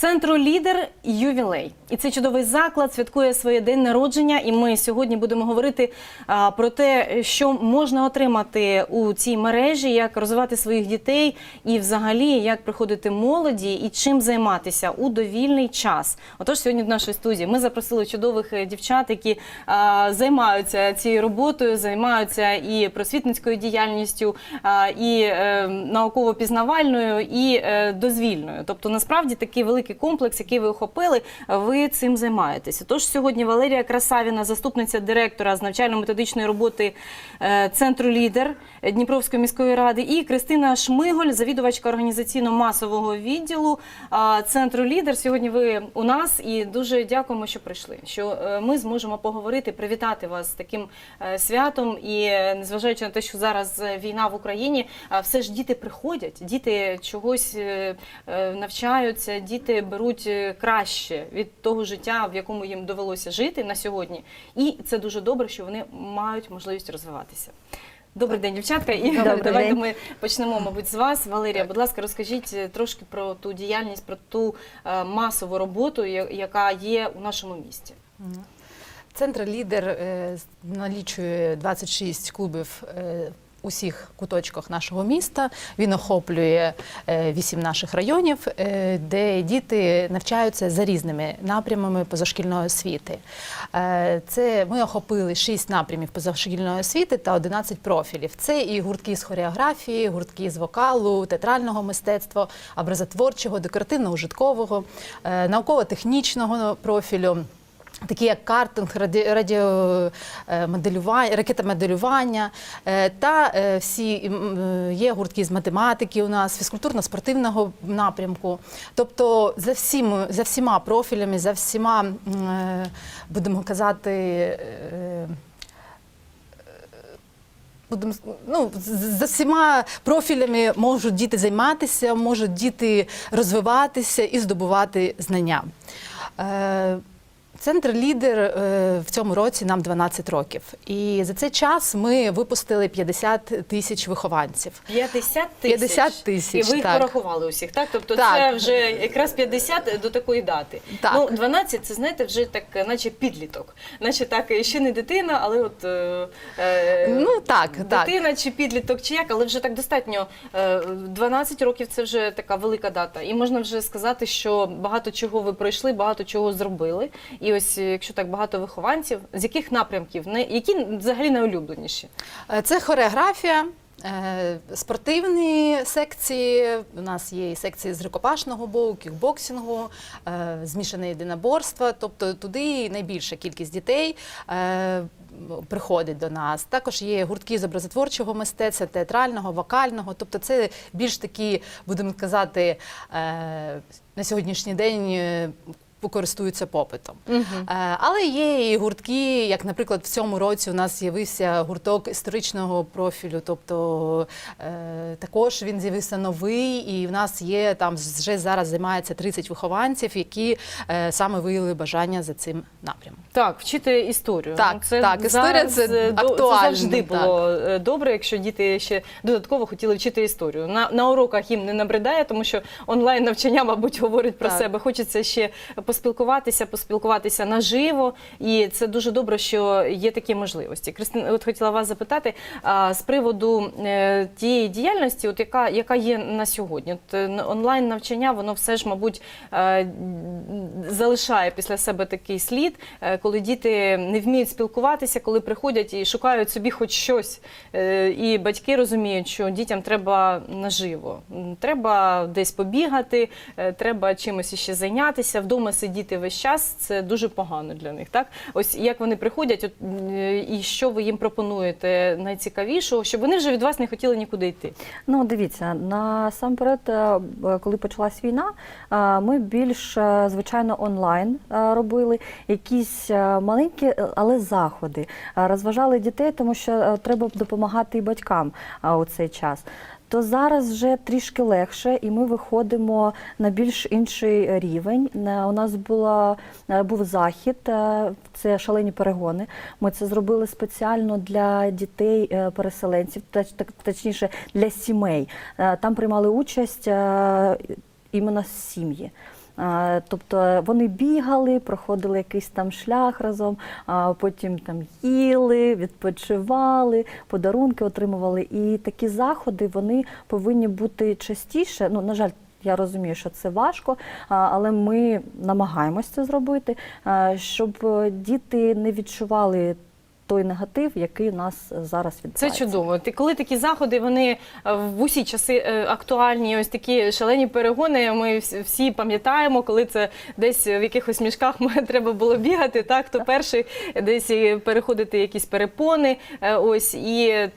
Центру лідер ювілей, і цей чудовий заклад святкує своє день народження. І ми сьогодні будемо говорити а, про те, що можна отримати у цій мережі, як розвивати своїх дітей, і взагалі як приходити молоді і чим займатися у довільний час. Отож, сьогодні в нашій студії ми запросили чудових е, дівчат, які а, займаються цією роботою, займаються і просвітницькою діяльністю, а, і е, науково-пізнавальною, і е, дозвільною. Тобто, насправді такий великий комплекс, який ви охопили, ви цим займаєтеся. Тож сьогодні Валерія Красавіна, заступниця директора з навчально-методичної роботи центру лідер Дніпровської міської ради, і Кристина Шмиголь, завідувачка організаційно-масового відділу центру лідер. Сьогодні ви у нас і дуже дякуємо, що прийшли. Що ми зможемо поговорити, привітати вас з таким святом. І незважаючи на те, що зараз війна в Україні, все ж діти приходять, діти чогось навчаються, діти беруть е, краще від того життя, в якому їм довелося жити на сьогодні. І це дуже добре, що вони мають можливість розвиватися. Добрий день, дівчатка. І Добрий давайте день. ми почнемо, мабуть, з вас. Валерія, будь ласка, розкажіть е, трошки про ту діяльність, про ту е, масову роботу, яка є у нашому місті. Центр лідер налічує 26 клубів. У всіх куточках нашого міста він охоплює е, вісім наших районів, е, де діти навчаються за різними напрямами позашкільної освіти. Е, Це ми охопили шість напрямів позашкільної освіти та 11 профілів. Це і гуртки з хореографії, гуртки з вокалу, театрального мистецтва, образотворчого, декоративно-ужиткового, науково-технічного профілю. Такі як картинг, раді- радіомоделювання, ракетомоделювання е, та е, всі е, є гуртки з математики у нас, фізкультурно-спортивного напрямку. Тобто за всіма, за всіма профілями, за всіма, е, будемо казати, е, будемо ну, за всіма профілями можуть діти займатися, можуть діти розвиватися і здобувати знання. Е, Центр лідер е, в цьому році нам 12 років, і за цей час ми випустили 50 тисяч вихованців. 50 тисяч. 50 тисяч, І ви їх так. порахували усіх, так? Тобто Так. це вже якраз 50 до такої дати. Так. Ну, 12 це, знаєте, вже так, наче підліток. Наче так, ще не дитина, але от е, е, Ну так, так. дитина чи підліток, чи як, але вже так достатньо. Е, 12 років це вже така велика дата. І можна вже сказати, що багато чого ви пройшли, багато чого зробили. І ось, е, якщо так багато вихованців, з яких напрямків, які взагалі найулюбленіші? Е, Це хореографія. е, Спортивні секції. У нас є і секції з рукопашного боку, кікбоксингу, змішане єдиноборство. Тобто туди найбільша кількість дітей приходить до нас. Також є гуртки з образотворчого мистецтва, театрального, вокального. Тобто, це більш такі, будемо казати, на сьогоднішній день. Користуються попитом. Е, Але є і гуртки, як, наприклад, в цьому році у нас з'явився гурток історичного профілю, тобто е, також він з'явився новий, і в нас є там вже зараз займається 30 вихованців, які е, саме виявили бажання за цим напрямом. Так, вчити історію. Так, Ну, так, історія зараз, це актуально, Це завжди було добре, якщо діти ще додатково хотіли вчити історію. На, на уроках їм не набридає, тому що онлайн навчання, мабуть, говорить про Так. себе. Хочеться ще поспілкуватися, поспілкуватися наживо, і це дуже добре, що є такі можливості. Кристина, от хотіла вас запитати з приводу е, тієї діяльності, от яка, яка є на сьогодні. От е, онлайн навчання, воно все ж, мабуть, е, залишає після себе такий слід, коли діти не вміють спілкуватися, коли приходять і шукають собі хоч щось. І батьки розуміють, що дітям треба наживо. Треба десь побігати, треба чимось іще зайнятися. Вдома сидіти весь час це дуже погано для них. Так, ось як вони приходять, от, і що ви їм пропонуєте найцікавішого, щоб вони вже від вас не хотіли нікуди йти. Ну, дивіться, насамперед, е, коли почалась війна, е, ми більш е, звичайно онлайн робили якісь маленькі, але заходи. Розважали дітей, тому що треба допомагати і батькам у цей час. То зараз вже трішки легше, і ми виходимо на більш інший рівень. У нас була е, був захід, е, це шалені перегони. Ми це зробили спеціально для дітей е, точніше для сімей. Там приймали участь іменно сім'ї. Тобто вони бігали, проходили якийсь там шлях разом, а потім там їли, відпочивали, подарунки отримували. І такі заходи вони повинні бути частіше. Ну, на жаль, я розумію, що це важко, але ми намагаємось це зробити, щоб е, діти не відчували той негатив, який у нас зараз відбувається. Це чудово. Ти коли такі заходи вони е, в усі часи е, актуальні, ось такі шалені перегони. Ми всі- пам'ятаємо, коли це десь в якихось мішках ми треба було бігати. Так, хто перший десь переходити якісь перепони. е, Ось і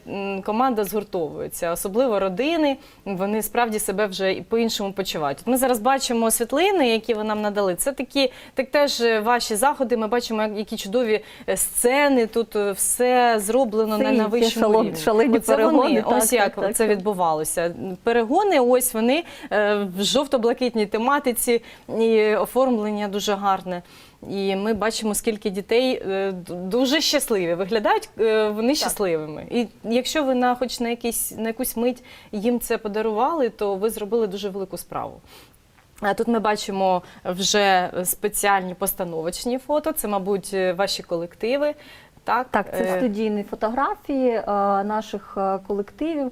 команда згуртовується, особливо родини. Вони справді себе вже і по-іншому почувають. От Ми зараз бачимо світлини, які ви нам надали. Це такі, так теж е, ваші заходи. Ми бачимо, які чудові е, сцени. Тут е, все зроблено Це на, і на вищому шалон- рівні. шалені Оце перегони, Вони. так, ось так, як так, це так. відбувалося. Перегони, ось вони е, в жовто-блакитній тематиці, і оформлення дуже гарне. І ми бачимо, скільки дітей е, дуже щасливі. Виглядають е, вони щасливими. І якщо ви на хоч на якийсь на якусь мить їм це подарували, то ви зробили дуже велику справу. А тут ми бачимо вже спеціальні постановочні фото. Це, мабуть, ваші колективи. Так, Так, це Е, студійні фотографії е, наших е, колективів.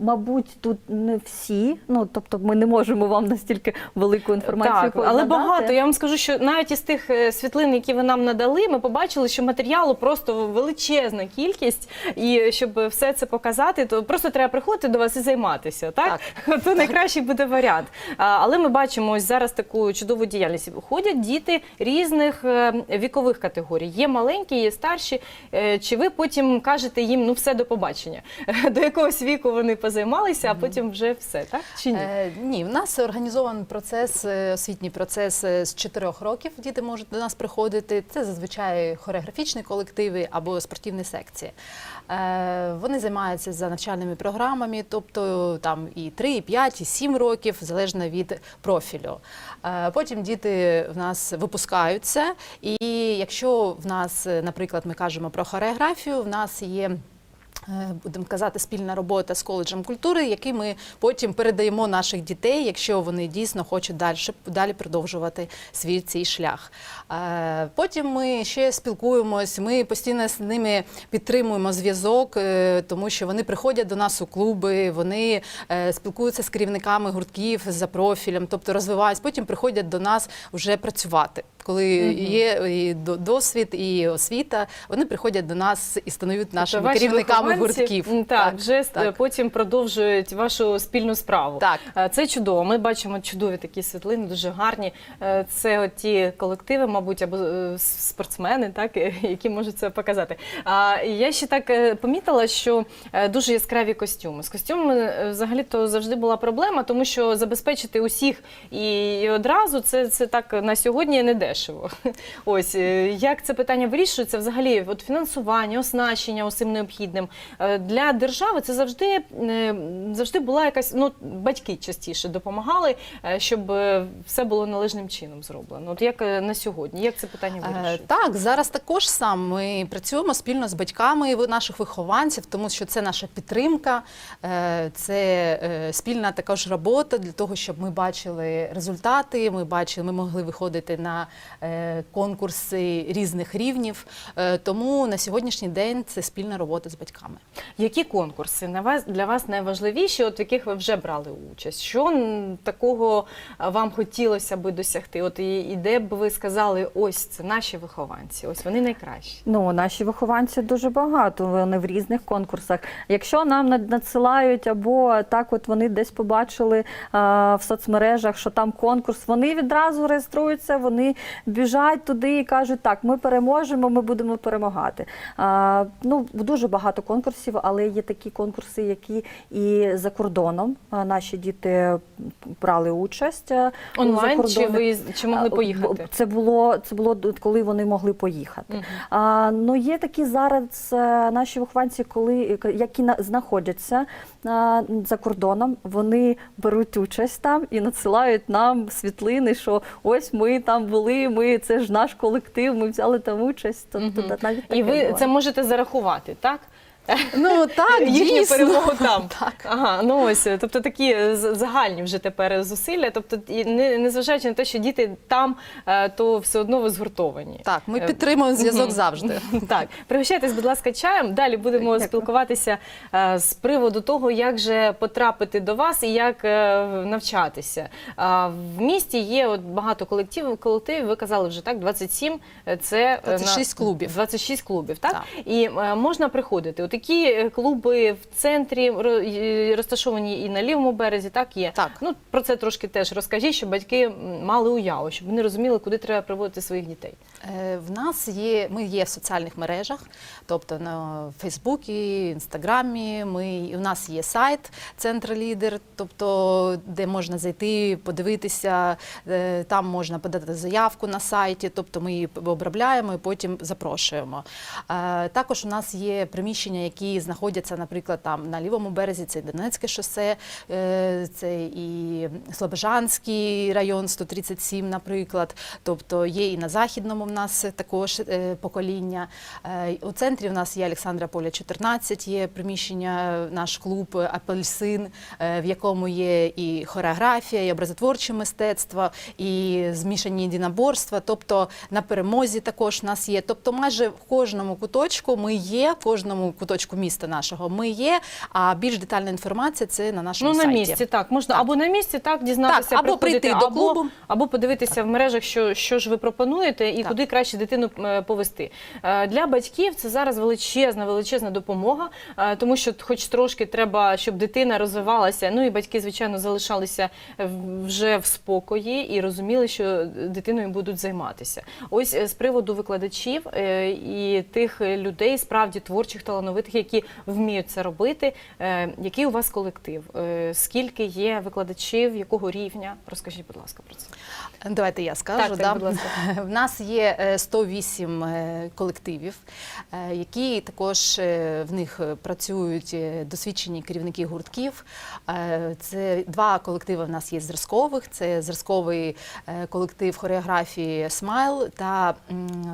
Мабуть, тут не всі. Ну тобто, ми не можемо вам настільки велику інформацію Так, але надати. багато. Я вам скажу, що навіть із тих світлин, які ви нам надали, ми побачили, що матеріалу просто величезна кількість. І щоб все це показати, то просто треба приходити до вас і займатися. Так, то найкращий буде варіант. Але ми бачимо ось зараз таку чудову діяльність. Ходять діти різних вікових категорій. Є маленькі, є старші. Е, Чи ви потім кажете їм ну все до побачення? До якогось віку вони позаймалися, а потім вже все, так чи ні? Е, ні, в нас організований процес, е, освітній процес е, з 4 років. Діти можуть до нас приходити. Це зазвичай хореографічні колективи або спортивні секції. Е, вони займаються за навчальними програмами, тобто там і 3, і 5, і 7 років, залежно від профілю. Е, потім діти в нас випускаються, і якщо в нас, наприклад, ми кажемо про хореографію, в нас є. Е, Будемо казати, спільна робота з коледжем культури, який ми потім передаємо наших дітей, якщо вони дійсно хочуть далі, далі продовжувати свій цей шлях. Е, Потім ми ще спілкуємось, ми постійно з ними підтримуємо зв'язок, е, тому що вони приходять до нас у клуби, вони спілкуються з керівниками гуртків за профілем, тобто розвиваються, потім приходять до нас вже працювати. Коли є і до- досвід, і освіта, вони приходять до нас і нашими Тобто керівниками гуртків. м, Так, вже так. е, потім продовжують вашу спільну справу. Так. Е, Це чудово. Ми бачимо чудові такі світлини, дуже гарні. Е, Це от ті колективи, мабуть, або спортсмени, так, які можуть це показати. А я ще так помітила, що дуже яскраві костюми. З костюмами е, взагалі-то завжди була проблема, тому що забезпечити усіх і, одразу це, це так на сьогодні не дешево. Ось е, як це питання вирішується? Взагалі, от фінансування, оснащення усім необхідним Е, для держави. Це завжди е, завжди була якась. Ну батьки частіше допомагали, щоб все було належним чином зроблено. От як на сьогодні, як це питання вирішується? Так, зараз також сам ми працюємо спільно з батьками наших вихованців, тому що це наша підтримка, це спільна також робота для того, щоб ми бачили результати. Ми бачили, ми могли виходити на конкурси різних рівнів. Е, Тому на сьогоднішній день це спільна робота з батьками. Які конкурси на вас для вас найважливіші, от в яких ви вже брали участь? Що такого вам хотілося би досягти? От і, і де б ви сказали, ось це наші вихованці, ось вони найкращі. Ну, наші вихованці дуже багато. Вони в різних конкурсах. Якщо нам надсилають, або так, от вони десь побачили а, в соцмережах, що там конкурс, вони відразу реєструються, вони біжать туди і кажуть, так, ми переможемо, ми будемо перемагати. А, ну, дуже багато конкурсів, але є такі конкурси, які і за кордоном наші діти брали участь. Онлайн чи ви чи могли поїхати? Це було це було коли вони могли поїхати. Мгм. А, ну є такі зараз е, наші вихованці, коли які знаходяться а, за кордоном, вони беруть участь там і надсилають нам світлини, що ось ми там були. Ми це ж наш колектив. Ми взяли там участь. Тобто навіть І таке ви буває. це можете зарахувати, так? Ну так, їхню дійсно. перемогу там. Так. Ага, ну ось, тобто такі загальні вже тепер зусилля. Тобто, і не, незважаючи на те, що діти там, е, то все одно ви згуртовані. Так, ми Е, підтримуємо зв'язок завжди. Так, пригощайтесь, будь ласка, чаєм. Далі будемо Дякую. спілкуватися е, з приводу того, як же потрапити до вас і як е, навчатися. А, В місті є от багато колективів. Колективів, ви казали вже так, 27. е, Це е, 26 клубів. 26 клубів, так? Так. І е, можна приходити. У такі е, клуби в центрі розташовані і на лівому березі, так є. Так. Ну про це трошки теж розкажіть, щоб батьки мали уяву, щоб вони розуміли, куди треба приводити своїх дітей. Е, В нас є, ми є в соціальних мережах, тобто на Фейсбуці, Інстаграмі. Ми у нас є сайт Центр Лідер, тобто де можна зайти, подивитися. е, Там можна подати заявку на сайті, тобто ми її обробляємо і потім запрошуємо. Також у нас є приміщення, які знаходяться, наприклад, там на лівому березі, це Донецьке шосе, е, це і Слобожанський район 137, наприклад. Тобто є і на західному в нас також е, покоління. Е, У центрі в нас є Олександра Поля 14, є приміщення, наш клуб Апельсин, в якому є і хореографія, і образотворче мистецтво, і змішані єдиноборства. Тобто на перемозі також в нас є. Тобто, майже в кожному куточку ми є, в кожному куточку міста нашого ми є. А більш детальна інформація це на нашому Ну, на сайті. місці, так. Можна Так. або на місці так дізнатися, Так, або прийти до клубу. або подивитися в мережах, що, що ж ви пропонуєте і Так. куди краще дитину е, повести. Е, Для батьків це зараз величезна, величезна допомога, е, тому що хоч трошки треба, щоб дитина розвивалася. Ну і батьки, звичайно, залишалися вже в спокої і розуміли, що дитиною будуть займатися. Ось з приводу викладачів і тих людей, справді творчих, талановитих, які вміють це робити. Е, Який у вас колектив? Е, Скільки є викладачів, якого рівня? Розкажіть, будь ласка, про це. Давайте я скажу. Так, так, да. В нас є е, 108 е, колективів, які також в них працюють досвідчені керівники гуртків. Це два колективи в нас є зразкових. Це зразковий колектив хореографії Смайл та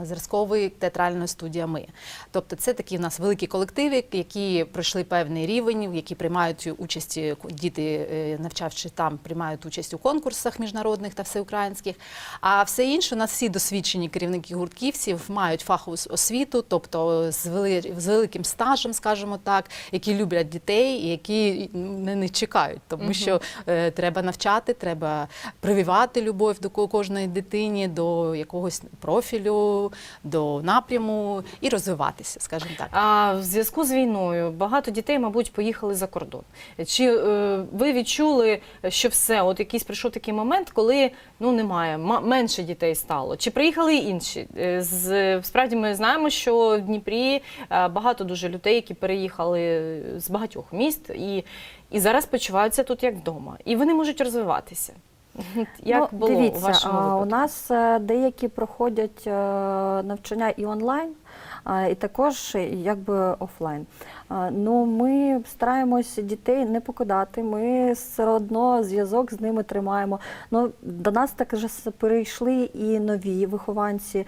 зразковий театральної студія Ми. Тобто, це такі в нас великі колективи, які пройшли певний рівень, які приймають участь е, діти, е, навчавши там, приймають участь у конкурсах міжнародних та всеукраїнських. А все інше у нас всі досвідчені керівники гуртків, всі мають фахову освіту, тобто з, вели, з великим стажем, скажімо так, які люблять дітей і які не, чекають, тому що е, треба навчати, треба прививати любов до кожної дитині, до якогось профілю, до напряму і розвиватися, скажімо так. А зв'язку з війною багато дітей, мабуть, поїхали за кордон. Чи е, ви відчули, що все, от якийсь прийшов такий момент, коли ну немає, ма- менше дітей стало? Чи приїхали інші? Е, З справді ми знаємо, що в Дніпрі е, багато дуже людей, які переїхали з багатьох міст і, і зараз почуваються тут як вдома, і вони можуть розвиватися. Як ну, було дивіться, у вашому у нас е, деякі проходять навчання і онлайн, і також якби офлайн. Ну, ми стараємось дітей не покидати. Ми все одно зв'язок з ними тримаємо. Ну, до нас також перейшли і нові вихованці,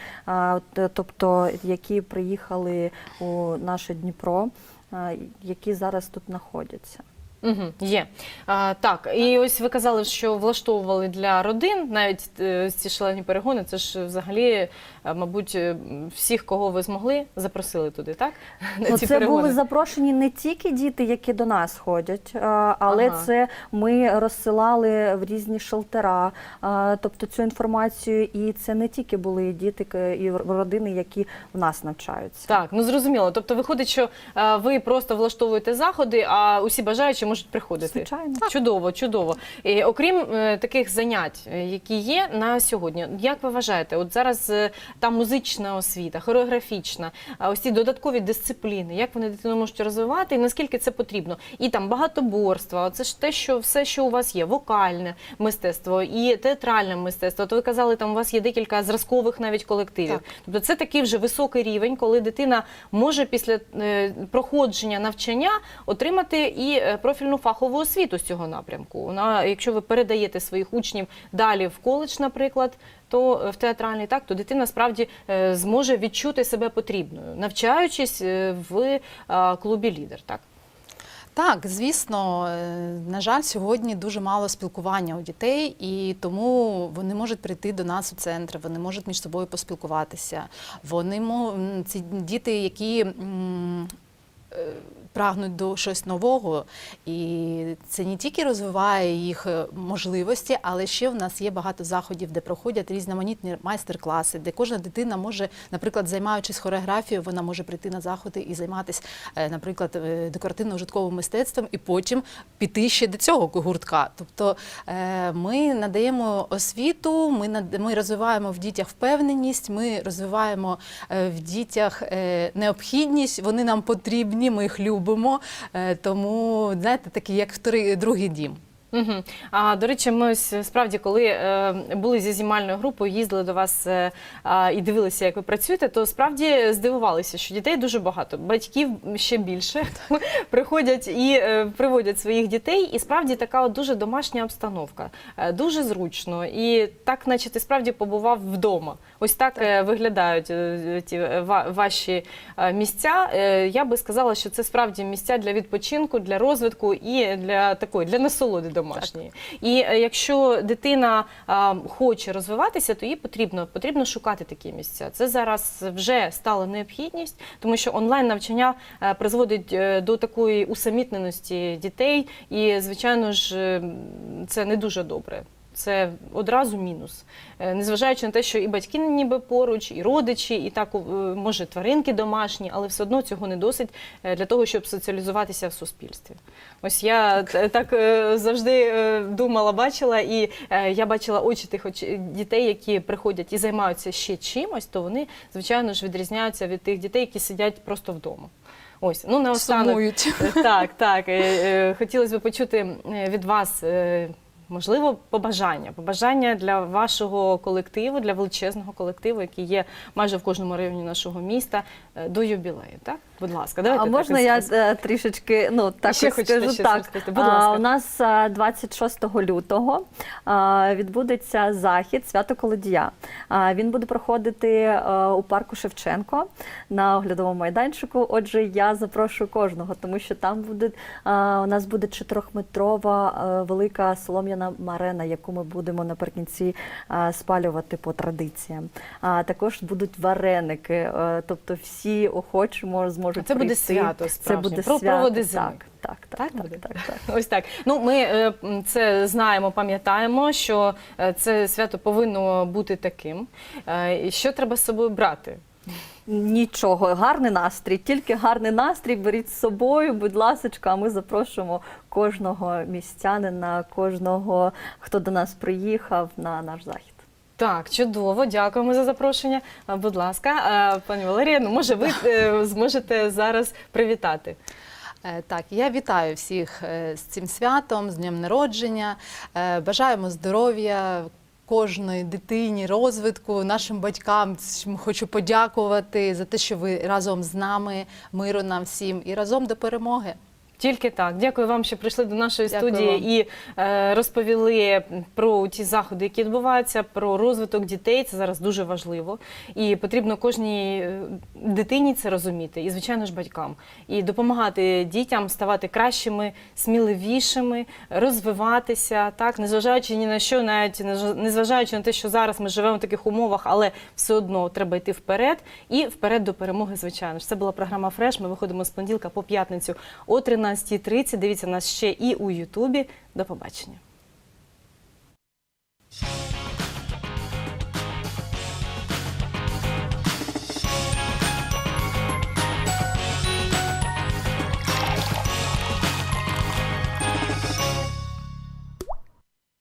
тобто які приїхали у наше Дніпро, які зараз тут знаходяться. Угу, є. А, так, і ось ви казали, що влаштовували для родин навіть е, ці шалені перегони. Це ж взагалі, е, мабуть, е, всіх, кого ви змогли, запросили туди, так? На Ну, ці це перегони. були запрошені не тільки діти, які до нас ходять, але Ага. це ми розсилали в різні шелтера, тобто цю інформацію, і це не тільки були діти і родини, які в нас навчаються. Так, ну зрозуміло. Тобто виходить, що ви просто влаштовуєте заходи, а усі бажаючі можуть приходити. Звичайно. Чудово, чудово. І, окрім е, таких занять, е, які є на сьогодні, як ви вважаєте, от зараз е, там музична освіта, хореографічна, а ось ці додаткові дисципліни, як вони дитину можуть розвивати, і наскільки це потрібно? І там багатоборство, це ж те, що все, що у вас є, вокальне мистецтво і театральне мистецтво. То ви казали, там у вас є декілька зразкових навіть колективів. Так. Тобто це такий вже високий рівень, коли дитина може після е, проходження навчання отримати і е, профільну фахову освіту з цього напрямку. Вона, якщо ви передаєте своїх учнів далі в коледж, наприклад, то е, в театральний так, то дитина справді е, зможе відчути себе потрібною, навчаючись е, в клубі лідер. Так. Так, звісно, на жаль, сьогодні дуже мало спілкування у дітей, і тому вони можуть прийти до нас у центр, вони можуть між собою поспілкуватися. Вони ці діти, які прагнуть до щось нового, і це не тільки розвиває їх е, можливості, але ще в нас є багато заходів, де проходять різноманітні майстер-класи, де кожна дитина може, наприклад, займаючись хореографією, вона може прийти на заходи і займатися, е, наприклад, е, декоративно-ужитковим мистецтвом, і потім піти ще до цього гуртка. Тобто ми надаємо освіту, ми ми розвиваємо в дітях впевненість, ми розвиваємо в дітях необхідність. Вони нам потрібні, ми їх любимо. Е, Тому знаєте, такий як вторий другий дім. Угу. А до речі, ми ось справді, коли е, були зі знімальною групою, їздили до вас е, і дивилися, як ви працюєте, то справді здивувалися, що дітей дуже багато, батьків ще більше приходять і е, приводять своїх дітей. І справді така от дуже домашня обстановка, Е, дуже зручно. І так, наче ти справді побував вдома. Ось так, е, виглядають е, ті е, ва- ваші е, місця. Е, Я би сказала, що це справді місця для відпочинку, для розвитку і для такої для насолоди домашньої. І е, якщо дитина а, хоче розвиватися, то їй потрібно потрібно шукати такі місця. Це зараз вже стало необхідність, тому що онлайн навчання е, призводить е, до такої усамітненості дітей, і звичайно ж е, це не дуже добре. Це одразу мінус, Е, незважаючи на те, що і батьки ніби поруч, і родичі, і так е, може тваринки домашні, але все одно цього не досить е, для того, щоб соціалізуватися в суспільстві. Ось я так завжди думала, бачила, і я бачила очі тих дітей, які приходять і займаються ще чимось, то вони звичайно ж відрізняються від тих дітей, які сидять просто вдома. Ось ну наостанок. Сумують. Так, так. Хотілося б почути від вас. Можливо, побажання, побажання для вашого колективу, для величезного колективу, який є майже в кожному районі нашого міста, е, до юбілею. Так, будь ласка, давайте а можна я е, трішечки ну так Ще хочете скажу щось так. розказати? Будь А, у нас е, 26 лютого е, відбудеться захід свято Колодія. Він буде проходити у парку Шевченко на оглядовому майданчику. Отже, я запрошую кожного, тому що там буде у нас буде чотирьохметрова велика солом'яна марена, яку ми будемо наприкінці спалювати по традиціям. А також будуть вареники, е, тобто всі охочі мож- зможуть Це буде прийти. свято Це справжнє, буде про свято. проводи зими. Так, так, так, Так так, так, так. Ось так. Ну, ми е, це знаємо, пам'ятаємо, що е, це свято повинно бути таким. Що треба з собою брати? Нічого, гарний настрій, тільки гарний настрій беріть з собою, будь ласочка, а ми запрошуємо кожного містянина, кожного, хто до нас приїхав на наш захід. Так, чудово, дякуємо за запрошення. Будь ласка, пані Валерія, ну може ви е, зможете зараз привітати. Е, Так, я вітаю всіх е, з цим святом, з днем народження. Бажаємо здоров'я. Кожної дитині, розвитку, нашим батькам хочу подякувати за те, що ви разом з нами, миру нам всім і разом до перемоги. Тільки так. Дякую вам, що прийшли до нашої Дякую студії вам. і е, розповіли про ті заходи, які відбуваються, про розвиток дітей. Це зараз дуже важливо. І потрібно кожній е, дитині це розуміти, і звичайно ж батькам. І допомагати дітям ставати кращими, сміливішими, розвиватися, так, незважаючи ні на що, навіть незважаючи на те, що зараз ми живемо в таких умовах, але все одно треба йти вперед і вперед до перемоги, звичайно ж. Це була програма Фреш. Ми виходимо з понеділка по п'ятницю о 13.30. Дивіться нас ще і у Ютубі. До побачення.